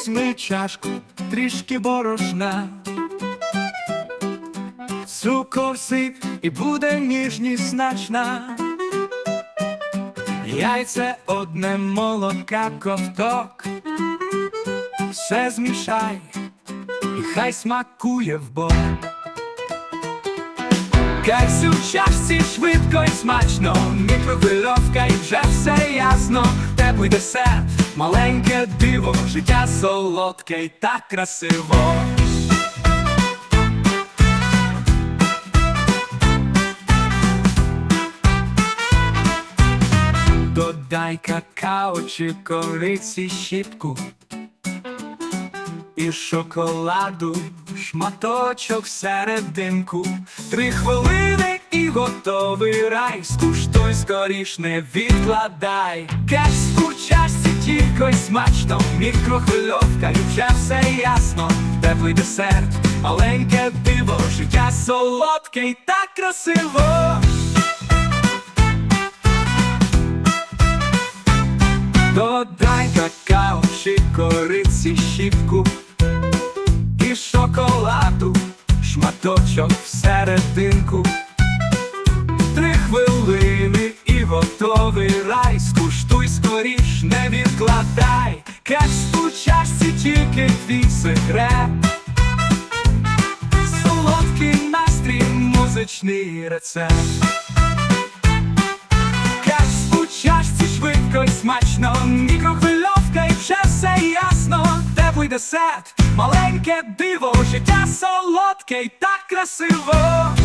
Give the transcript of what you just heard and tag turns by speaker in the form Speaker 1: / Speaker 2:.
Speaker 1: Візьми чашку, трішки борошна, цукор сип і буде ніжність значна. Яйце одне молока ковток, все змішай, і хай смакує в бок. Кайсь у чашці швидко і смачно, мікрохвильовка і вже все ясно. Теплий десерт, маленьке диво, життя солодке і так красиво. Додай какао чи кориці щіпку і шоколаду, шматочок всерединку, три хвилини і готовий рай. Скуштуй скоріш не відкладай. Кекс у чашці тільки й смачно, мікрохвильовка, і вже все ясно. Теплий десерт, маленьке диво, життя солодке і так красиво. Додай какао чи кориці щіпку і шоколаду, шматочок всерединку. Три хвилини і готовий рай. Не. Кекс у чашці тільки твій секрет. Солодкий настрій, музичний рецепт. Кекс у чашці швидко і смачно, мікрохвильовка і вже все ясно. Теплий десерт, маленьке диво, життя солодке і так красиво.